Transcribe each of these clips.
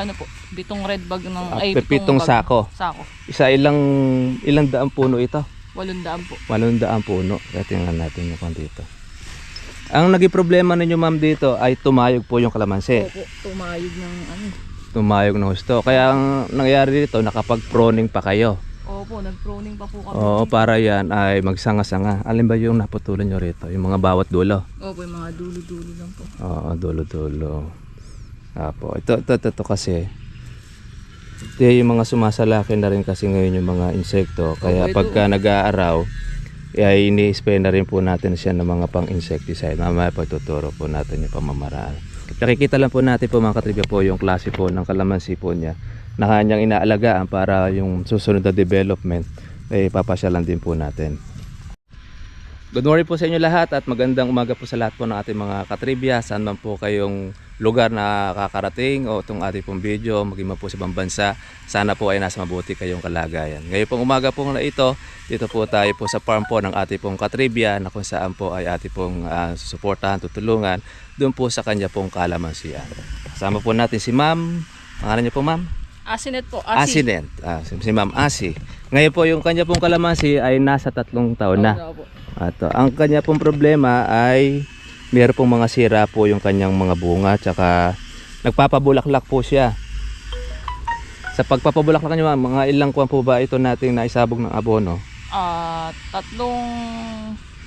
ano po, bitong red bag ng ay pitong bag- sako. Sako. Isa ilang ilang daang puno ito? Walong daan po. Walong daang puno. Kaya tingnan natin yung dito. Ang naging problema ninyo ma'am dito ay tumayog po yung kalamansi. Opo, tumayog ng ano. Tumayog ng husto. Kaya ang nangyari dito, nakapag-proning pa kayo. Opo, nag-proning pa po kami. Oo, para yan ay magsanga-sanga. Alin ba yung naputulan nyo rito? Yung mga bawat dulo? Opo, yung mga dulo-dulo lang po. Oo, dulo-dulo. Apo, ito, ito, ito, ito kasi. Ito yung mga sumasalaki na rin kasi ngayon yung mga insekto. Kaya ito. pagka nag-aaraw, ay ini-spray na rin po natin siya ng mga pang-insecticide. Mamaya pagtuturo po natin yung pamamaraan. Nakikita lang po natin po mga katribya po yung klase po ng kalamansi po niya na kanyang inaalagaan para yung susunod na development ay papasyalan din po natin. Good morning po sa inyo lahat at magandang umaga po sa lahat po ng ating mga katribya. Saan man po kayong lugar na kakarating o itong ating pong video, maging man po sa ibang bansa, sana po ay nasa mabuti kayong kalagayan. Ngayon pong umaga po na ito, dito po tayo po sa farm po ng ating pong katribya na kung saan po ay ating pong ah, susuportahan, tutulungan doon po sa kanya pong kalamansian. Kasama po natin si ma'am, pangalan niyo po ma'am? Asinet po, asi. Asinent, ah, si, si ma'am Asi. Ngayon po yung kanya pong kalamansi ay nasa tatlong taon na. Ato, ang kanya pong problema ay meron pong mga sira po yung kanyang mga bunga tsaka nagpapabulaklak po siya. Sa pagpapabulaklak niya, mga ilang kuwan po ba ito nating naisabog ng abono? Ah, tatlong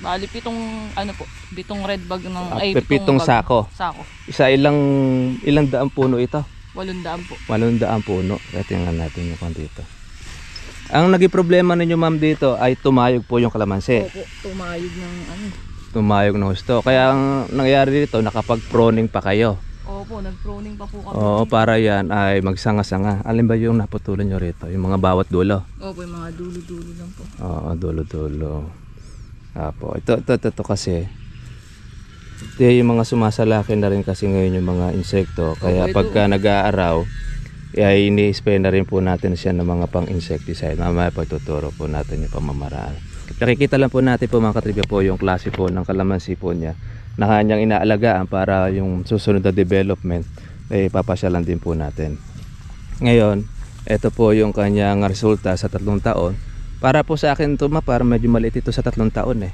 bali pitong ano po, bitong red bag ng Ah, ay pitong bag- sako. Sako. Isa ilang ilang daang puno ito? Walong daan po. Walong daang puno. Kaya tingnan natin yung kwan dito. Ang naging problema ninyo ma'am dito ay tumayog po yung kalamansi. Opo, tumayog ng ano. Tumayog ng husto. Kaya ang nangyari dito, nakapag-proning pa kayo. Opo, nag-proning pa po kami. Oo, para yan ay magsanga-sanga. Alin ba yung naputulan nyo rito? Yung mga bawat dulo? Opo, yung mga dulo-dulo lang po. Oo, dulo-dulo. Apo, ito, ito, ito, ito kasi. Ito yung mga sumasalaki na rin kasi ngayon yung mga insekto. Kaya ito. pagka nag-aaraw, ay ini-spray na rin po natin siya ng mga pang-insecticide. Mamaya pagtuturo po natin yung pamamaraan. Nakikita lang po natin po mga katribya po yung klase po ng kalamansi po niya na kanyang inaalagaan para yung susunod na development ay papasyalan din po natin. Ngayon, ito po yung kanyang resulta sa tatlong taon. Para po sa akin ito ma, para medyo maliit ito sa tatlong taon eh.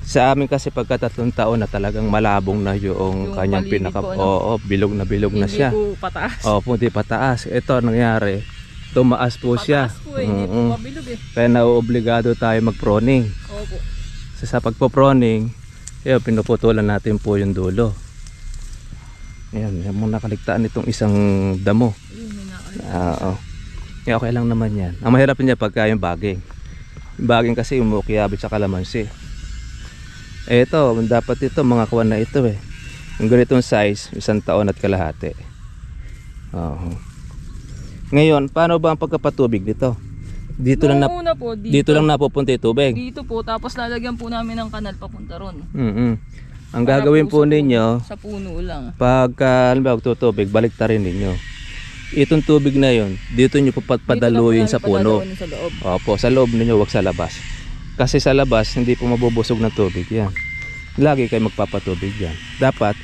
Sa amin kasi pagka tatlong taon na talagang malabong na yung, Yung kanyang pinaka... po, ano? Oo, bilog na bilog na Hindi siya. po pataas. Oo, hindi pataas. Ito ang nangyari. Tumaas po siya. Pataas po eh, hindi po Mm-mm. mabilog eh. Kaya nauobligado tayo mag-proning. Opo. So, sa pagpo-proning, yun, pinuputulan natin po yung dulo. Ayan, yung mga nakaligtaan itong isang damo. May nakakita. Ah, Oo. Kaya okay lang naman yan. Ang mahirap niya pagka yung baging. Yung baging kasi umukiyabit sa kalamansi. Ito, dapat ito, mga kuwan na ito eh. Yung ganitong size, isang taon at kalahati. Oo. Ngayon, paano ba ang pagkapatubig dito? Dito lang na, Noong po, dito, dito lang napupunta yung tubig. Dito po, tapos lalagyan po namin ng kanal papunta ron. Mm Ang Para gagawin po puno- ninyo, Sa puno lang. pagka halimbawa tutubig, balik ta rin ninyo. Itong tubig na yon, dito nyo po Dito sa po puno. Sa loob. Opo, sa loob ninyo, wag sa labas. Kasi sa labas, hindi po mabubusog ng tubig yan. Lagi kayo magpapatubig yan. Dapat,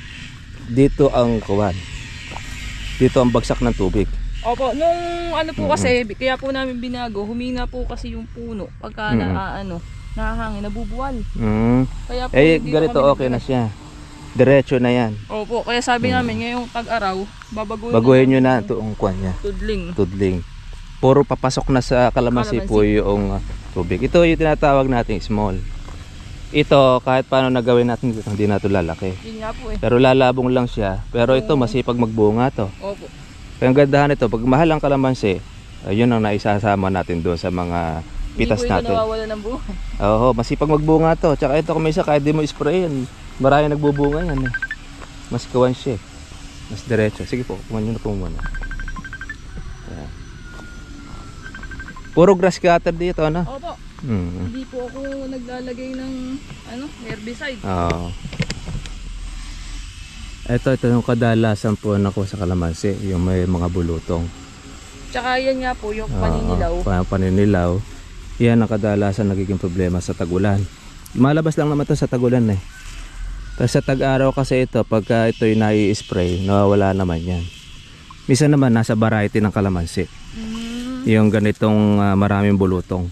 dito ang kuwan. Dito ang bagsak ng tubig. Opo, nung ano po kasi, kaya po namin binago, humina po kasi yung puno. Pagka Mm. na, ano, nahahangin, nabubuwal. Mm. Kaya po, Eh, ganito okay na siya. Diretso na yan. Opo, kaya sabi namin, ngayong tag-araw, babaguhin Baguhin nyo na namin ito ang kuwan niya. Tudling. Tudling. Puro papasok na sa kalamansi Kalamansi. po yung uh, tubig. Ito yung tinatawag nating small. Ito, kahit paano nagawin natin dito, hindi na ito lalaki. Yun nga po eh. Pero lalabong lang siya. Pero ito, masipag magbunga to. Opo. Kaya ang gandahan ito, pag mahal ang kalamansi, uh, yun ang naisasama natin doon sa mga pitas Hindi po natin. nawawala ng buhay. Oo, masipag magbunga to. Tsaka ito, kung may isa, kahit di mo spray yan, marami nagbubunga yan eh. Mas kawan siya eh. Mas diretso. Sige po, kuman nyo na po muna. Ayan. Puro grass cutter dito, ano? Opo. Hmm. Hindi po ako naglalagay ng ano, herbicide. Oo. Ito, ito yung kadalasan po nako sa kalamansi, yung may mga bulutong. Tsaka yan nga po, yung Oo, paninilaw. pa- paninilaw. Yan ang kadalasan nagiging problema sa tagulan. Malabas lang naman to sa tagulan eh. Pero sa tag-araw kasi ito, pagka ito'y nai-spray, nawawala naman yan. Minsan naman nasa variety ng kalamansi. Mm. Yung ganitong ah, maraming bulutong.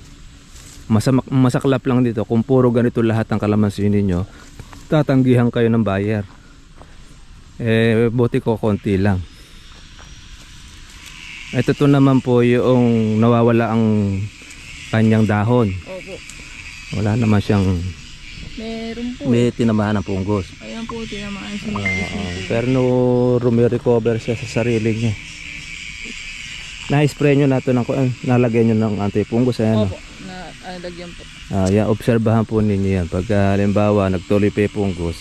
Masama, masaklap lang dito kung puro ganito lahat ng kalamansi ninyo, tatanggihan kayo ng buyer. Eh, buti ko konti lang. Ito to naman po yung nawawala ang kanyang dahon. Opo. Wala naman siyang Meron po. may tinamahan ng punggos. Ayan po, tinamaan siya. Oo. pero no recover siya sa sarili niya. Na-spray nyo na ito ng kuan, nalagyan nyo ng antipunggos. Ayan, Opo. Na, ah, lagyan po. Ah, yan, obserbahan po ninyo yan. Pag ah, halimbawa nagtuloy pa yung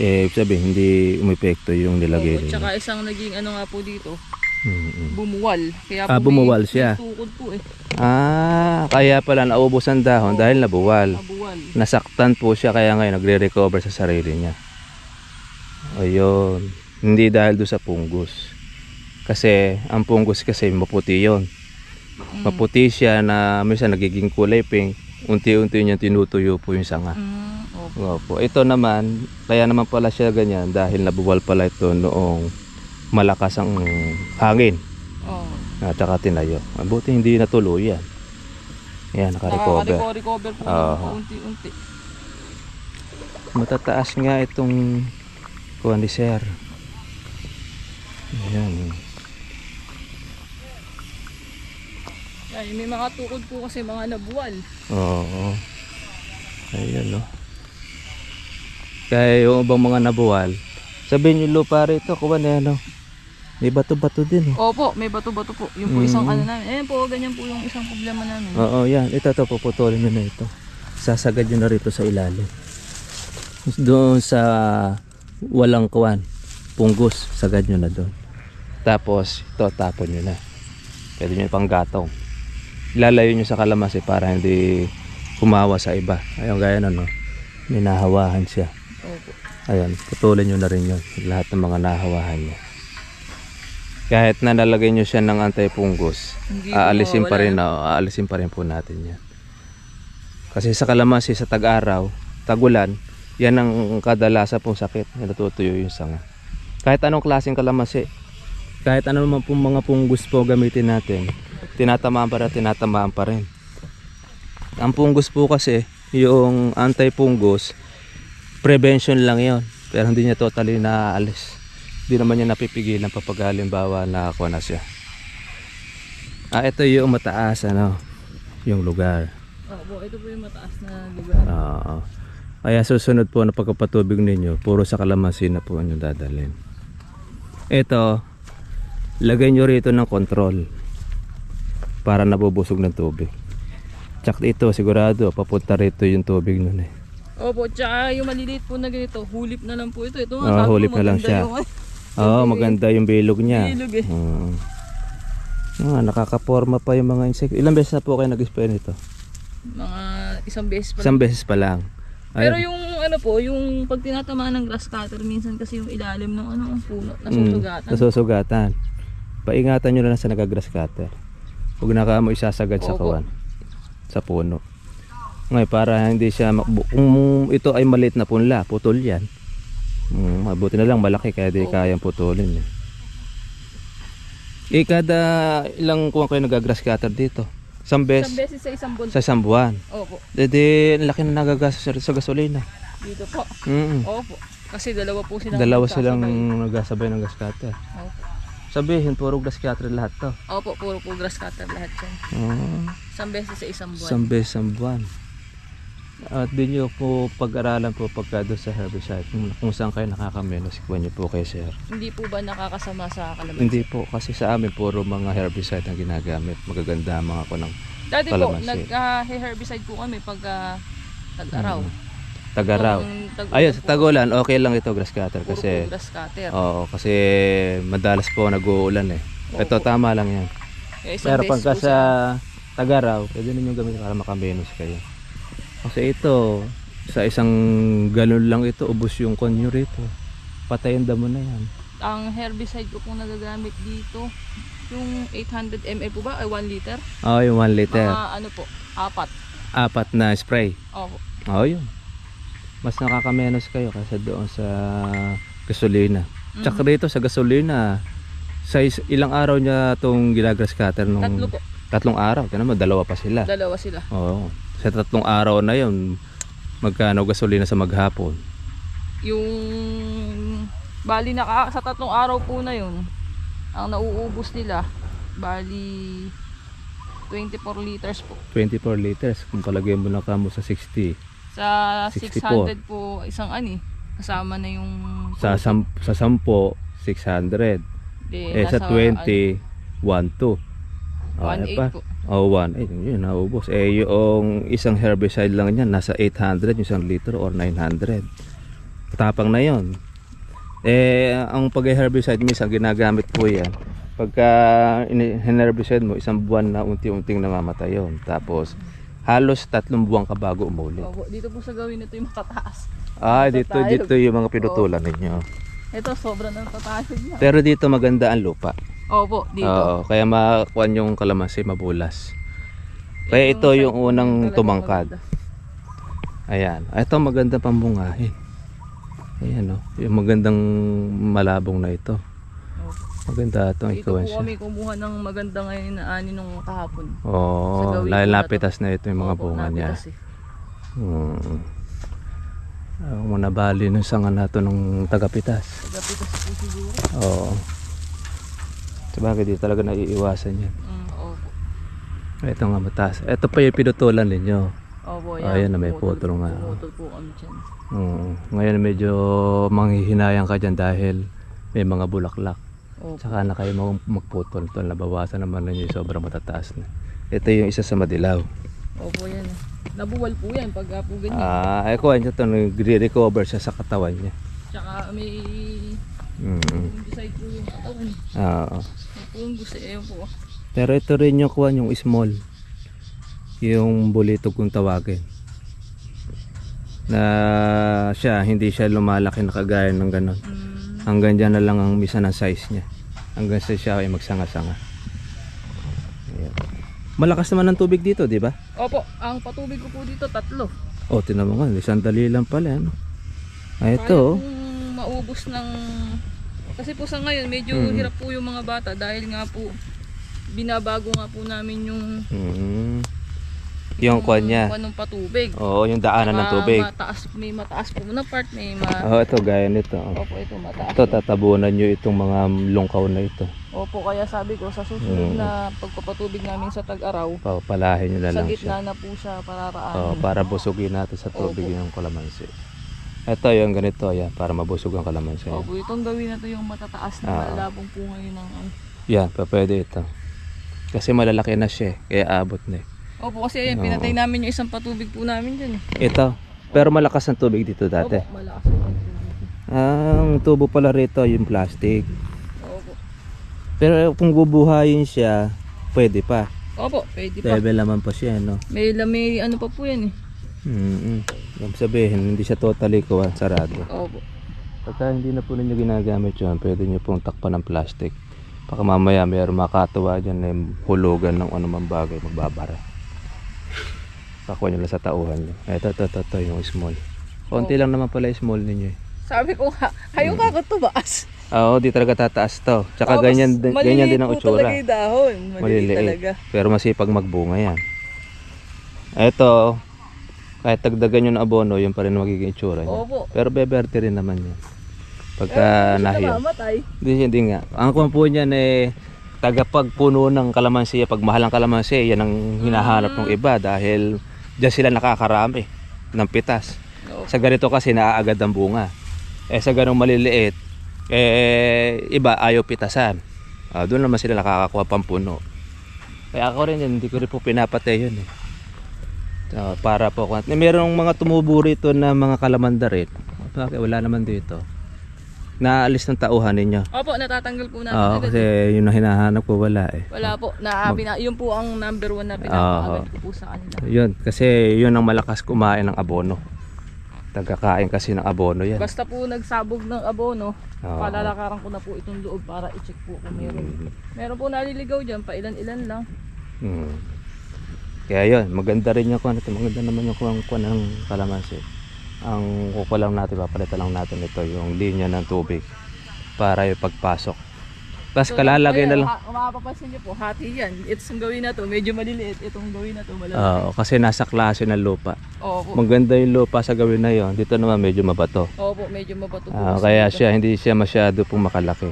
eh, sabihin, hindi umepekto yung nilagay ninyo. Tsaka isang naging ano nga po dito, Mm-mm. bumuwal. Kaya Ah, po bumuwal may, siya. Tukod po eh. Ah, kaya pala naubos ang dahon dahil nabuwal. Mabuwal. Nasaktan po siya kaya ngayon nagre-recover sa sarili niya. Ayun. Hindi dahil doon sa punggos. Kasi ang punggos kasi maputi yon. Mm. Maputi siya na minsan nagiging kulay pink. Unti-unti niya tinutuyo po yung sanga. Mm, opo. Opo. Ito naman, kaya naman pala siya ganyan dahil nabuwal pala ito noong malakas ang hangin Oh. at saka tinayo. Mabuti hindi natuluyan. Yan, naka-recover. Nakaka-recover po ng unti-unti. Matataas nga itong kuha ni Sir. Ayan. Ay, may mga tukod po kasi mga nabuwal. Oo. Ayan, no. Kaya yung ibang mga nabuwal, sabihin nyo lupa rito, kuha na yan, no. May bato-bato din, oh. Opo, may bato-bato po. Yung po Mm. isang ano namin. Ayan po, ganyan po yung isang problema namin. Oo, yan. Ito to, puputulin nyo na ito. Sasagad nyo na rito sa ilalim. Doon sa walang kuwan, punggos, sagad nyo na doon. Tapos, ito, tapon nyo na. Pwede nyo pang gatong. Ilalayo nyo sa kalamansi para hindi humawa sa iba. Ayun, gaya na, no? May nahawahan siya. Opo. Ayun, putulin nyo na rin yun. Lahat ng mga nahawahan niya. Kahit na nalagay nyo siya ng po aalisin pa rin, oo, aalisin pa rin po natin yan. Kasi sa kalamansi, sa tag-araw, tagulan, yan ang kadalasan pong sakit. Natutuyo yung sanga. Kahit anong klaseng kalamansi, kahit ano pong mga punggos po gamitin natin, tinatamaan pa rin, tinatamaan pa rin. Ang punggos po kasi, yung anti-punggos, prevention lang yon pero hindi niya totally naaalis. Hindi naman niya napipigilan kapag halimbawa nakakuha na siya. Ah, ito yung mataas, ano, yung lugar. Opo, ito po yung mataas na lugar. Oo. Kaya susunod po na pagkapatubig ninyo, puro sa kalamansi na po ang dadalhin. Ito, lagay nyo rito ng control para nabubusog ng tubig. Tsak ito, sigurado, papunta rito yung tubig nun eh. Opo, tsaka yung maliliit po na ganito, hulip na lang po ito. Ito nga, sabi ko, hulip na lang siya. yung- Oo, maganda yung bilog niya. Bilog eh. Mm. Ah, nakakaporma pa yung mga insect. Ilang beses na po kayo nag-spray nito? Mga isang beses pa. Isang beses pa lang. Pero Ayun. yung ano po, yung pag tinatamaan ng grass cutter, minsan kasi yung ilalim ng ano, ang puno, Mm, nasusugatan. nasusugatan. Paingatan nyo na lang sa nagagrass cutter. Huwag na ka mo isasagad sa kawan. Sa puno. Ngayon, para hindi siya makbu- Kung ito ay maliit na punla, putol yan. Mm, mabuti na lang malaki kaya di kayang putulin. Eh. eh, kada ilang kuwan kayo nagagrass cutter dito? Isang Isang beses beses sa isang buwan. sa isang buwan. Opo, Dede, ang laki na nagagastos sa, gasolina. dito po. Mm. Opo. Kasi dalawa po silang Dalawa silang nagasabay ng gas cutter. Opo. Sabihin, puro gas cutter lahat to. Opo, puro po grass cutter lahat yan. Oh, Isang beses sa isang buwan. isang beses ang buwan. At din nyo po pag-aralan po pagka doon sa herbicide kung, kung saan kayo nakakamenos, kuha nyo po kay sir. Hindi po ba nakakasama sa kalamansi? Hindi po, kasi sa amin puro mga herbicide ang ginagamit. Magaganda mga kunang Dati po, Kalamansi. nag-herbicide po kami pagka tag-araw. Tagaraw. Tag- Mm. Ayun, sa tagulan, okay lang ito grass cutter puro kasi po grass cutter. Oo, kasi madalas po nag-uulan eh. Ito Opo. tama lang yan. Kaya isang Pero beses pagka po sa tagaraw, pwede ninyo gamitin para makamenos kayo. Kasi ito, sa isang galon lang ito, ubos yung konyo rito. Patayin damo na yan. ang herbicide ko pong nagagamit dito, yung 800 ml po ba? Ay 1 liter? Oo, yung 1 liter. Mga ano po, apat. Apat na spray. Opo. Oo, yun. Mas nakakamenos kayo kasi doon sa gasolina. Tsaka Mhm. rito sa gasolina, Sa ilang araw niya itong ginagrass cutter nung Tatlo po. tatlong araw. Kaya naman, dalawa pa sila. Dalawa sila. Oo. Sa tatlong araw na yun, magkano gasolina sa maghapon? Yung bali naka sa tatlong araw po na yun, ang nauubos nila bali 24 liters po. 24 liters. Kung palagyan mo na kamo sa 60. Sa 64. 600 po isang ani, kasama na yung Sa, sam- sa 10, 600. Di, Eh sa nasa, 20, 1, 2. ano, 1.8 pa? po. Oh, 1. Eh, yun, naubos. Eh, yung isang herbicide lang niyan, nasa 800, yung isang litro or 900. Tapang na yon. Eh, ang pag-herbicide minsan, ginagamit po yan. Pagka herbicide mo, isang buwan na unti-unting namamatay yon. Tapos, halos tatlong buwan ka bago umuli. Opo, dito po sa gawin ito yung matataas. Ah, dito, tayo. dito yung mga pinutulan ninyo. Ito sobrang na tataas niya. Pero dito maganda ang lupa. Opo, dito. Oo, kaya makuan yung kalamansi mabulas. Kaya ito yung unang talagang tumangkad. maganda. Ayan. Ito maganda pambungahin. Ayan o. yung magandang malabong na ito. Maganda itong Dito po siya. kami kumuha ng maganda ngayon na ani nung kahapon. Oo, po na ito yung mga Opo, bunga niya. eh. Hmm. Ako mo nabali nung sanga na ito nung tagapitas. Tagapitas po siguro. Oo. Sabagay di talaga naiiwasan yan. Mm, opo. Ito nga mataas. Ito pa yung pinutulan ninyo. Opo, Ah, yan na, may putol nga. Pumutol po kami dyan. Oo. Ngayon medyo manghihinayang ka dyan dahil may mga bulaklak. Opo. Saka na kayo mag magputol to. Nabawasan naman ninyo yung sobrang matataas na. Ito yung isa sa madilaw. Opo yan. eh. Nabuwal po yan pag po ganyan. Ah, ay kuha niya ito. Nagre-recover siya sa katawan niya. Tsaka may Mm. fungicide po yung katawan. Oo. May fungus eh. Ayun po. Pero ito rin yung kuha yung small. Yung bulitog kung tawagin. Na siya, hindi siya lumalaki na kagaya ng ganon. Mm, Hanggang dyan na lang ang misa ng size niya. Hanggang sa siya ay magsanga-sanga. Ayan. Malakas naman ang tubig dito, di ba? Opo, ang patubig ko po dito tatlo. Oh, tinan mo nga, isang dali lang pala, ano? Ay, Kaya ito, oh. maubos ng... Kasi po sa ngayon, medyo Mm. hirap po yung mga bata dahil nga po binabago nga po namin yung Mm. Yung kwan niya. kwan ng patubig. Oo, yung daanan ng tubig. Mataas, may mataas po na part, may ma... Oo, ito, gaya nito. oh. Opo, ito mataas. Ito, tatabunan nyo itong mga lungkaw na ito. Opo, kaya sabi ko, sa susunod Mm. na pagpapatubig namin sa tag-araw, Papalahin nyo na sa lang gitna siya. na po siya pararaan. Oo, para busugin natin sa tubig Opo. yung kalamansi. Ito, yung ganito, yan, para mabusog ang kalamansi. Opo, itong gawin na to yung matataas na Ah. malalabong po ngayon ng. Yan, pa pwede ito. Kasi malalaki na siya, eh, kaya abot na eh. Opo, kasi ayun, Oo. pinatay namin yung isang patubig po namin dyan. eh. Ito, pero malakas ang tubig dito dati. Opo, malakas po ang tubig. Ang tubo pala rito, yung plastic. Opo. Pero kung bubuhayin siya, pwede pa. Opo, pwede pa. Level naman pa siya, no? May, may ano pa po yan eh. Mm-hmm. Ibig sabihin, hindi siya totally kuha, sarado. Opo. Pagka hindi na po ninyo ginagamit yun, pwede nyo pong takpan ng plastic. Baka mamaya mayroong makatuwa dyan na yung hulugan ng anumang bagay, magbabara. Pakuha nyo lang sa tauhan nyo. Ito, ito, ito, ito, yung small. Konti lang naman pala yung small ninyo eh. Sabi ko nga, kayo ka tumaas. Oo, di talaga tataas to. Tsaka Tapos, ganyan, din- ganyan din ang maliliit utsura. talaga yung dahon. Maliliit, talaga. Pero masipag magbunga yan. Ito, kahit tagdagan nyo ng abono, yun pa rin magiging itsura niya. Opo. Pero beberte rin naman yan. Pagka Hindi nahiyo. siya namamatay. Hindi, hindi nga. Ang kung po niyan eh, tagapagpuno ng kalamansi, pag mahal ang kalamansi, yan ang hinahanap ng iba dahil diyan sila nakakarami ng pitas. Opo. Sa ganito kasi naaagad ang bunga. Eh sa ganong maliliit, eh iba ayaw pitasan. Ah, doon naman sila nakakakuha pang puno. Kaya ako rin yun, hindi ko rin po pinapatay yun eh. So, para po kung merong mga tumubo rito na mga kalamanda rin. Bakit wala naman dito? Naalis ng tauhan ninyo. Opo, natatanggal po namin. Oo, agad kasi yun ang hinahanap ko wala eh. Wala po. Na, pina, yun po ang number one na pinapakagad ko po sa kanila. Yun, kasi yun ang malakas kumain ng abono. Tagakain kasi ng abono yan. Basta po nagsabog ng abono, Oo. palalakaran ko na po itong loob para i-check po kung meron. Meron po naliligaw dyan, pa ilan-ilan lang. Hmm. Kaya yun, maganda rin yung kuwan. Maganda naman yung kuwan, kuwan ng kalamansi. Ang kukuha lang natin, papalitan lang natin ito, yung linya ng tubig para yung pagpasok Tapos So, kalalagay na lang. Kung mapapansin niyo po, hati yan. Itong gawin na to, medyo maliliit. Itong gawin na to, malaki. Oo, kasi nasa klase ng lupa. Opo. Maganda yung lupa sa gawin na yon. Dito naman medyo mabato. Opo, medyo mabato po. Ah, kasi kaya siya hindi siya masyado pong makalaki.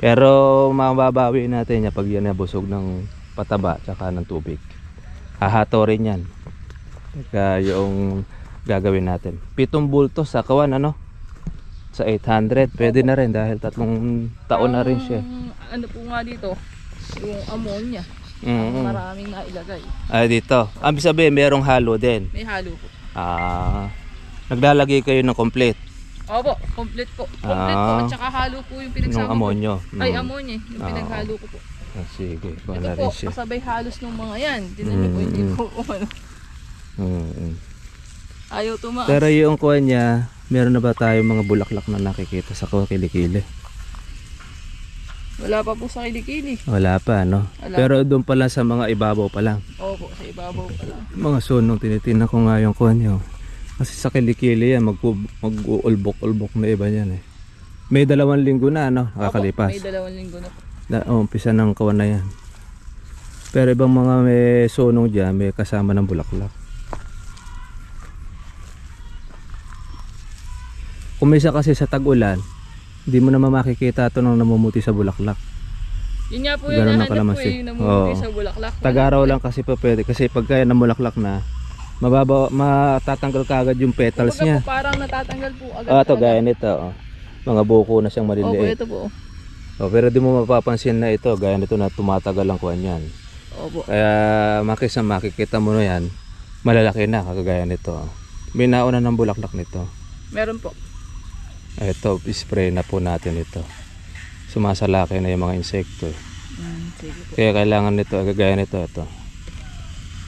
Pero mababawi natin niya pag yan nabusog ng pataba tsaka ng tubig. Hahato rin yan. Pagka yung gagawin natin. Pitong bulto sa kawan ano? Sa 800. Pwede na rin dahil tatlong taon na rin siya. Ang Ano po nga dito, yung ammonia. Mm Maraming nailagay. Ay dito. Ang sabihin merong halo din. May halo po. Ah, naglalagay kayo ng complete Opo, complete po. Complete po. Ah. At saka halo po yung ng pinagsama ko. amonyo. Ay, Mm. ammonia. Yung Ah. pinaghalo ko po. Ah, sige, Ito na po, rin siya. kasabay halos ng mga yan. Tinan niyo po, hindi po ano. Mm, mm. Ayaw tumaas. Pero yung kuha niya, meron na ba tayo mga bulaklak na nakikita sa kilikili? Wala pa po sa kilikili. Wala pa, no? Wala. Pero doon pala sa mga ibabaw pa lang. Opo, sa ibabaw pa lang. Mga sunong tinitingnan ko nga yung kuha niyo. Kasi sa kilikili yan, mag- mag-uulbok-ulbok na iba yan eh. May dalawang linggo na, no? Nakakalipas. Opo, may dalawang linggo na po. Na, oh, umpisa ng kuha na yan. Pero ibang mga may sunong dyan, may kasama ng bulaklak. Kumisa kasi sa tag-ulan, hindi mo naman makikita ito nang namumuti sa bulaklak. Yun nga po Ganun yung ang nahanap ko eh, namumuti Oo. sa bulaklak. Tagaraw lang kasi pa pwede kasi pagka namulaklak na, mababa, matatanggal ka agad yung petals Kumbaga niya. po, parang natatanggal po agad. Ah, ito talaga. gaya nito. Oh. Mga buko na siyang Opo, maliliit. ito po. Oh, pero di mo mapapansin na ito, gaya nito na tumatagal ang kuwan yan. Opo. Kaya makisa makikita mo na yan, malalaki na kagaya nito. May nauna ng bulaklak nito. Meron po. Ito, spray na po natin ito. Sumasalaki na yung mga insekto. Mm. Kaya kailangan nito, kagaya nito, ito.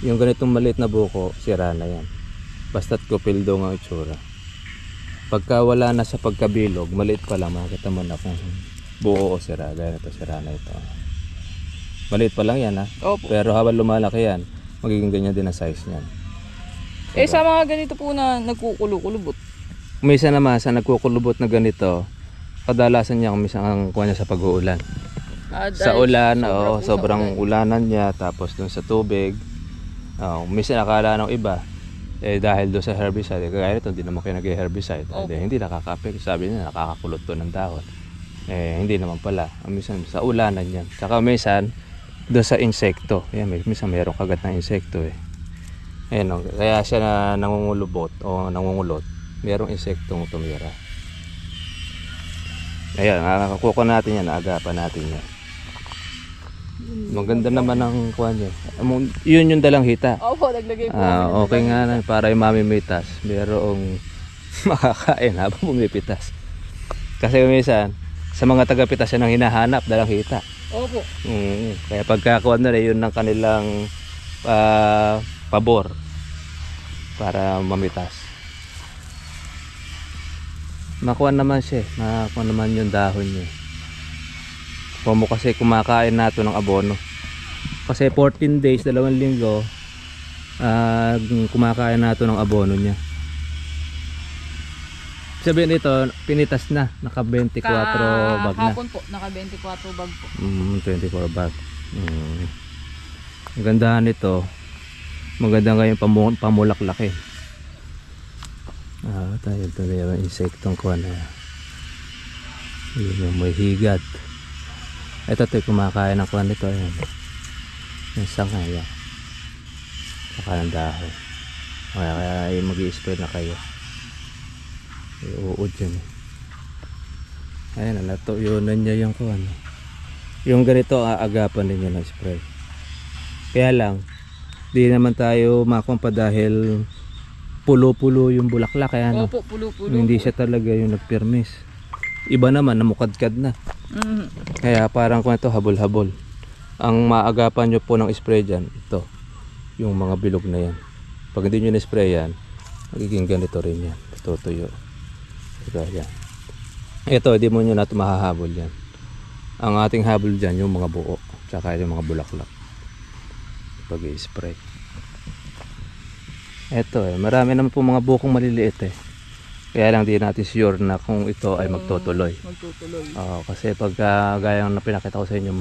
Yung ganitong maliit na buko, sira na yan. Basta't kupildo ang itsura. Pagka wala na sa pagkabilog, maliit pa lang, makikita mo na kung buo o sira. Gaya nito, sira na ito. Maliit pa lang yan ha. Opo. Pero habang lumalaki yan, magiging ganyan din ang size niyan. Eh sa mga ganito po na nagkukulo-kulubot. Umisa naman sa nagkukulubot na ganito, kadalasan niya kumisa ang kuha niya sa pag-uulan. Ah, Sa ulan, sobra oo, sobrang ulan. ulanan niya, tapos dun sa tubig. Oh, minsan nakala ng iba, eh dahil doon sa herbicide, eh, kagaya nito, hindi naman kayo nag-herbicide. Opo. Eh, hindi nakaka-affect. Sabi niya, nakakakulot to ng dahon. Eh, hindi naman pala. Minsan sa ulanan yan. Tsaka minsan, doon sa insekto. Yan, may, minsan mayroong kagat ng insekto eh. Ayan, oh, kaya siya na nangungulubot o nangungulot. Mayroong insektong tumira. Ayan, nakakakuha natin yan, naagapan natin yan. Maganda naman ang kuha niya. Yun yung dalang hita. Opo, naglagay po. Ah, okay nga na para yung mamimitas. Merong makakain habang bumipitas. Kasi minsan, sa mga tagapitas yan ang hinahanap, dalang hita. Opo. Mm, kaya pagkakuha na rin, yun ng kanilang ah, pabor para mamitas. Makuha naman siya, eh. makuha naman yung dahon niya. Kung mo kasi kumakain nato ng abono. Kasi 14 days, dalawang linggo, ah, kumakain nato ng abono niya. Sabihin nito, pinitas na, naka 24 bag na. Po, naka 24 bag po. Mm, 24 bag. Mm. Ang ganda nito. Maganda nga yung pamu- pamulaklak eh. Ah, tayo na yung insektong kuha na. Yun yung may higat. Ito ito kumakain ng kuha nito. Ayan. Yung sanga yan. Saka ng dahon. Kaya, kaya ay mag-i-spray na kayo. Iuud yun eh. Ayan, natuyunan niya yung kuha. Yung ganito aagapan din yun ng spray. Kaya lang, di naman tayo makumpa dahil pulo-pulo yung bulaklak kaya ano. Opo, pulo-pulo. Hindi siya talaga yung nagpirmis. Iba naman, namukadkad na. Mhm. Kaya parang kung ito, habol-habol. Ang maagapan nyo po ng spray dyan, ito. Yung mga bilog na yan. Pag hindi nyo na-spray yan, magiging ganito rin yan. Tutuyo. Ito, yan. Ito, hindi mo nyo na mahahabol yan. Ang ating habol dyan, yung mga buo. Tsaka yung mga bulaklak. Pag i-spray. Ito eh, marami naman po mga bukong maliliit eh. Kaya lang di natin sure na kung ito ay magtutuloy. Magtutuloy. Oo, kasi pagka gaya na pinakita ko sa inyo,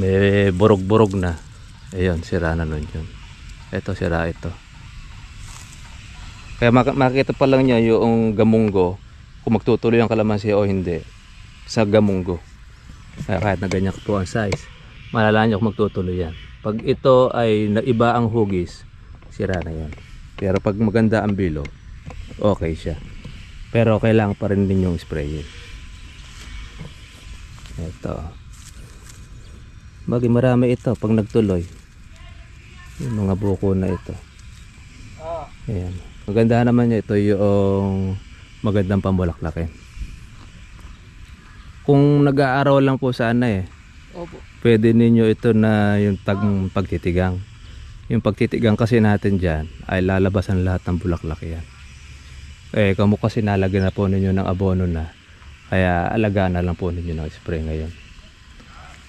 may burog-burog na. Ayun, sira na nun yun. Ito, sira ito. Kaya mak- makikita pa lang niya yung gamunggo, kung magtutuloy ang kalamansi o hindi, sa gamunggo. Kaya kahit na ganyan po ang size, malalaman niyo kung magtutuloy yan. Pag ito ay naiba ang hugis, sira na yan. Pero pag maganda ang bilo, okay siya. Pero kailangan pa rin din yung sprayin. Ito. Bagay marami ito pag nagtuloy. Yung mga buko na ito. Ayan. Maganda naman niya ito yung magandang pambulaklakin. Kung nag-aaraw lang po sana eh, opo. pwede ninyo ito na yung tag pagtitigang. Yung pagtitigang kasi natin dyan ay lalabasan lahat ng bulaklak yan. Eh, kamo kasi nalagyan na po ninyo ng abono na. Kaya alagaan na lang po ninyo ng spray ngayon.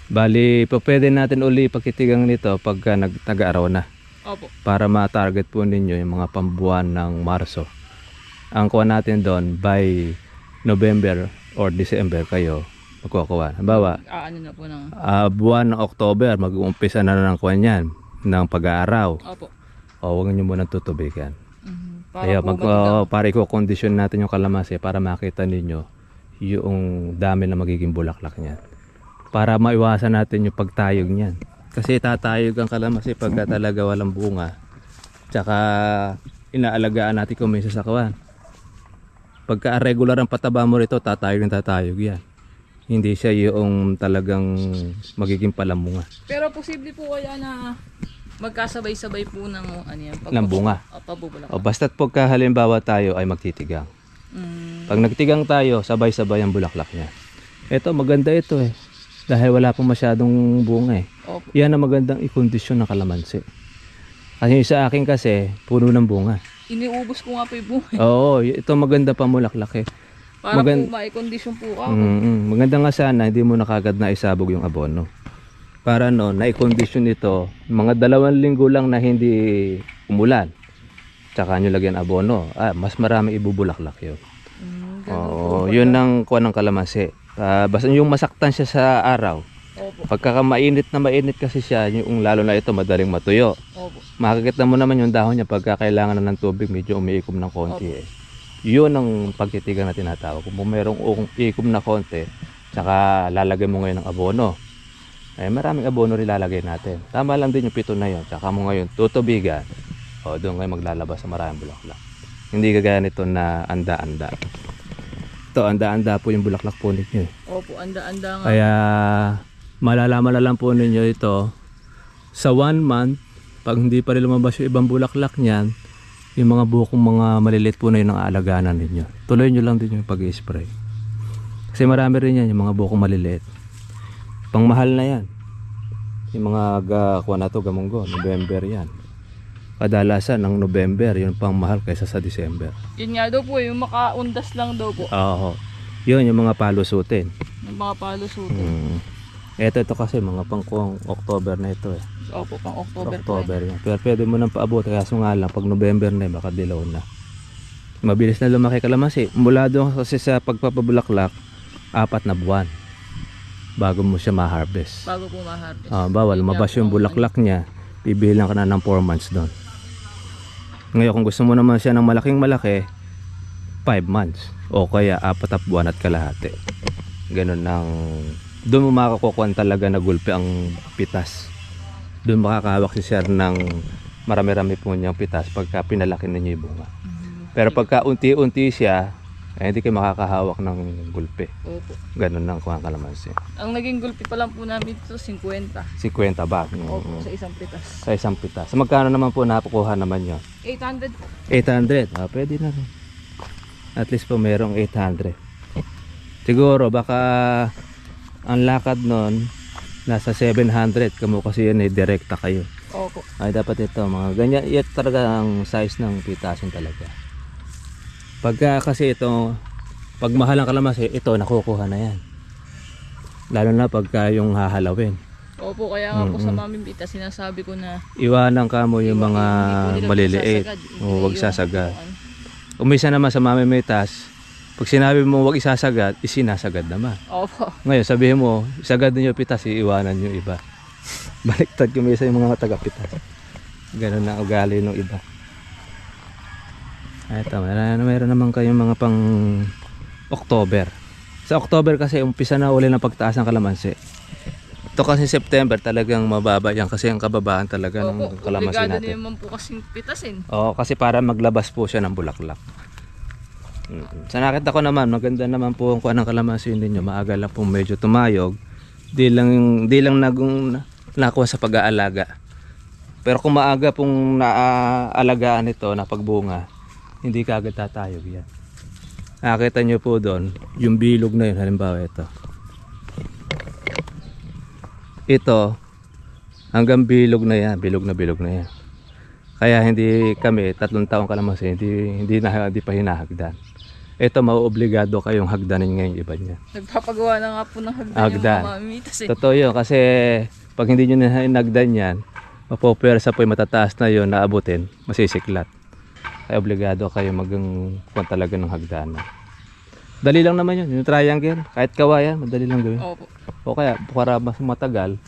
Bali, pa pwede natin uli pagtitigang nito pagka nag araw na Opo. para ma-target po ninyo yung mga pambuwan ng Marso. Ang kuha natin doon by November or December kayo magkukuha. Halimbawa, Ah, ano na po ng... ah, buwan ng October, mag-uumpisa na ng kuha niyan ng pag-aaraw. Opo. O huwag niyo muna tutubigan. Mhm. Kaya po mag, oh, para i-condition natin yung kalamansi para makita ninyo yung dami na magiging bulaklak niyan. Para maiwasan natin yung pagtayog niyan. Kasi tatayog ang kalamansi pagka talaga walang bunga. Tsaka inaalagaan natin kung may sasakawan. Pagka regular ang pataba mo rito, tatayog ng tatayog yan. Hindi siya yung talagang magiging palamunga Pero posible po kaya na magkasabay-sabay po ng ano yan, ng bunga. O, pabubulak. O basta't pagka halimbawa tayo ay magtitigang. Mm, Pag nagtigang tayo, sabay-sabay ang bulaklak niya. Ito, maganda ito eh. Dahil wala pa masyadong bunga eh. opo. Yan ang magandang ikondisyon ng kalamansi. Kasi yung sa akin kasi, puno ng bunga. Iniubos ko nga po yung buhay. Oo, y- ito maganda pa mulaklak eh. Para Magan- po ma-condition po ako. Mm, maganda nga sana, hindi mo nakagad na isabog yung abono. Para no, na-condition ito, mga dalawang linggo lang na hindi umulan. Tsaka nyo lagyan abono. Ah, mas marami ibubulaklak yun. Mm. Oo, yun ang kuha ng kalamansi. Ah, basta yung masaktan siya sa araw. Opo. Pagka mainit na mainit kasi siya, yung lalo na ito madaling matuyo. Opo. Makikita mo naman yung dahon niya pagka kailangan na ng tubig, medyo umiikom ng konti eh. Yun ang pagtitigan na tinatawag. Kung mayroong iikom na konti, tsaka lalagay mo ngayon ng abono. Eh, maraming abono rin lalagay natin. Tama lang din yung pito na yun. Tsaka mo ngayon tutubigan. O, doon kayo maglalabas sa maraming bulaklak. Hindi kagaya nito na anda-anda. Ito, anda-anda po yung bulaklak po ninyo. Opo, anda-anda nga. Kaya malalaman na lang po ninyo ito sa one month pag hindi pa rin lumabas yung ibang bulaklak niyan yung mga bukong mga maliliit po na yun ang aalagaan ninyo tuloy nyo lang din yung pag-spray kasi marami rin yan yung mga bukong maliliit pang mahal na yan yung mga ga, kuha na to gamunggo November yan kadalasan ng November yun pang mahal kaysa sa December Yun nga daw po, yung makaundas lang daw po. oo yun yung mga palusutin Yung mga palusutin. Mm. Ito, ito kasi mga pangkuang October na ito eh. Opo, pang October. October yan. Pero pwede mo nang paabot. Kaso nga lang, pag November na, eh, baka dilaw na. Mabilis na lumaki kalamansi. Mula doon kasi sa pagpapabulaklak, apat na buwan bago mo siya ma-harvest. Bago po ma-harvest. Ah, bawal, lumabas yung bulaklak niya, bibilang ka na ng 4 months doon. Ngayon, kung gusto mo naman siya ng malaking malaki, 5 months. O kaya apat na buwan at kalahati. Ganun ng... Doon mo makakukuha talaga na gulpi ang pitas. Doon makakahawak si sir ng marami-rami po niyang pitas pagka pinalaki ninyo yung bunga. Mhm. Pero pagka unti-unti siya, eh, hindi kayo makakahawak ng gulpi. Opo. Ganun ng kuha kalamansi. Ang naging gulpi pa lang po namin ito, 50. 50 ba? Opo, sa isang pitas. sa isang pitas. So, magkano naman po napukuha naman yun? 800 po. 800. Ah, pwede na rin. At least po merong 800. Siguro baka ang lakad nun nasa 700 kamo kasi yun eh direkta kayo. Opo. Ay dapat ito mga ganyan. Ito talaga ang size ng pitasin talaga. Pagka kasi ito pag mahal ang kalamansi, ito nakukuha na yan. Lalo na pagka yung hahalawin. Opo, kaya nga po sa Mm-mm. maming pita, sinasabi ko na Iwanan ka mo yung mga maliliit. O wag Iwan sasagad. ano. Umisa naman sa mamimitas, pag sinabi mo huwag isasagad, isinasagad naman. Opo. Ngayon, sabihin mo, isagad niyo yung pitas, iiwanan yung iba. Baliktad kumisa yung mga taga-pitas. Ganun na ugali ng iba. Ito, meron, meron naman kayong mga pang October. Sa October kasi umpisa na uli ng pagtaas ng kalamansi. Ito kasi September talagang mababa yan kasi ang kababaan talaga ng Opo. kalamansi Obligado natin. naman po kasing pitasin. Oo, kasi para maglabas po siya ng bulaklak. Mm. Sa nakita ko naman, maganda naman po ang kuha ng kalamansi ninyo. Maaga lang po medyo tumayog. Di lang, di lang nagong nakuha sa pag-aalaga. Pero kung maaga pong naaalagaan ito na pagbunga, hindi kagad tatayog yan. Nakita nyo po doon, yung bilog na yun, halimbawa ito. Ito, hanggang bilog na yan, bilog na bilog na yan. Kaya hindi kami, tatlong taong kalamansi, hindi, hindi, na, hindi pa hinahagdan. Ito, mauobligado kayong hagdanin ngayon iba niya. Nagpapagawa na nga po ng hagdan, Hagdan. yung mamimitas eh. Totoo yun, kasi pag hindi nyo na hinagdan yan, mapopwersa po yung matataas na yun na abutin, masisiklat. Kaya obligado kayo magang kung talaga ng hagdanan. Dali lang naman yun, yung triangle, kahit kawayan, madali lang gawin. Opo. O kaya, para mas matagal,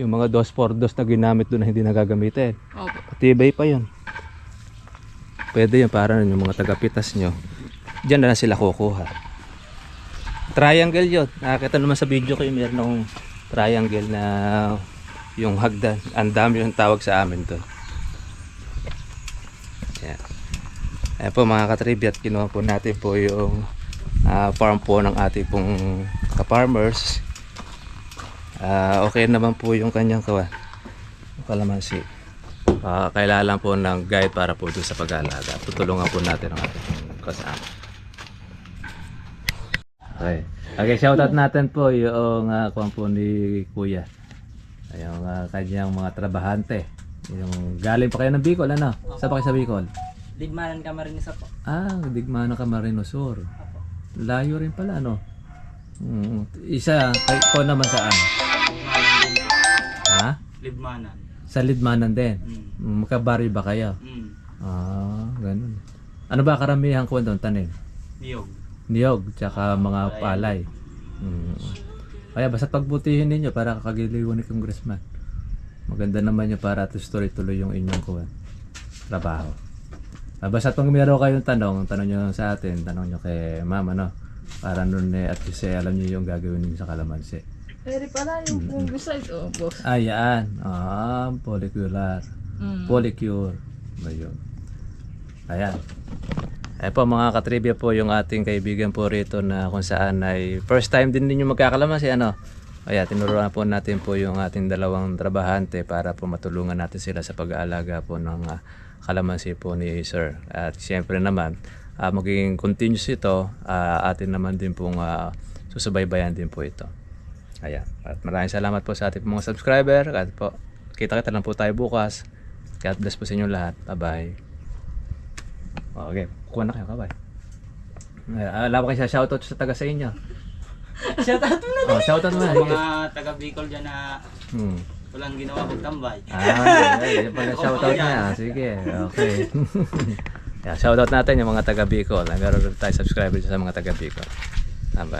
yung mga dos for dos na ginamit doon na hindi nagagamitin. Opo. Patibay pa yun. Pwede yun para yung mga tagapitas nyo. Diyan na lang sila kukuha. Triangle yun. Nakakita naman sa video ko yung meron akong triangle na yung hagdan. Ang dami yung tawag sa amin doon. Yan. Ayan po mga katribya at kinuha po natin po yung ah, farm po ng ating pong ka-farmers. Ah, okay naman po yung kanyang kawan. Kalamansi. Ah, kailangan po ng guide para po doon sa pag-aalaga. Tutulungan po natin ang ating kasama. Okay. Okay, shoutout natin po yung uh, kwan po ni Kuya. Yung ah, kanyang mga trabahante. Yung galing pa kayo ng Bicol, ano? Saan pa kayo sa Bicol? Marin isa po. Ah, Digmana Camarino Sur. Layo rin pala, no? Mm, isa, kay ko naman saan? Ha? Ligmanan. Sa Lidmanan din. Mm. Mm, Magkabari ba kayo? Mm. Ah, ganun. Ano ba karamihan ko doon tanim? Niyog. Niyog, tsaka mga palay. Mm. Kaya basta pagbutihin ninyo para kakagiliwan ni Congressman. Maganda naman yun para at least tuloy-tuloy yung inyong kuwan. Trabaho. Ah, basta pag meron kayong tanong, tanong nyo sa atin, tanong nyo kay mama, no? Para nun eh, at least eh, alam nyo yung gagawin ninyo sa kalamansi. Pwede pala yung fungicide. Oh, boss. Ah, yan. Ah, follicular. Mm. Polycure. Ayun. Ayan. Ay po mga katribya po yung ating kaibigan po rito na kung saan ay first time din ninyo magkakalamansi ano. Ayan, tinuruan po natin po yung ating dalawang trabahante para po matulungan natin sila sa pag-aalaga po ng ah, kalamansi po ni Sir. At siyempre naman, ah, magiging continuous ito, ah, atin naman din pong ah, susubaybayan din po ito. Ayan. At maraming salamat po sa ating mga subscriber. At po, kita-kita lang po tayo bukas. God bless po sa inyo lahat. Bye-bye. Okay. Kuha na kayo. Bye-bye. Uh, alam ko kayo sa shoutout sa taga sa inyo. Shoutout mo na. Oh, shoutout mo na. Mga taga Bicol dyan na Hmm. Walang ginawa kong tambay. Ah. Yan pala shoutout niya. Sige. Okay. yeah, shoutout natin yung mga taga Bicol. Meron tayo subscriber sa mga taga Bicol. Bye-bye.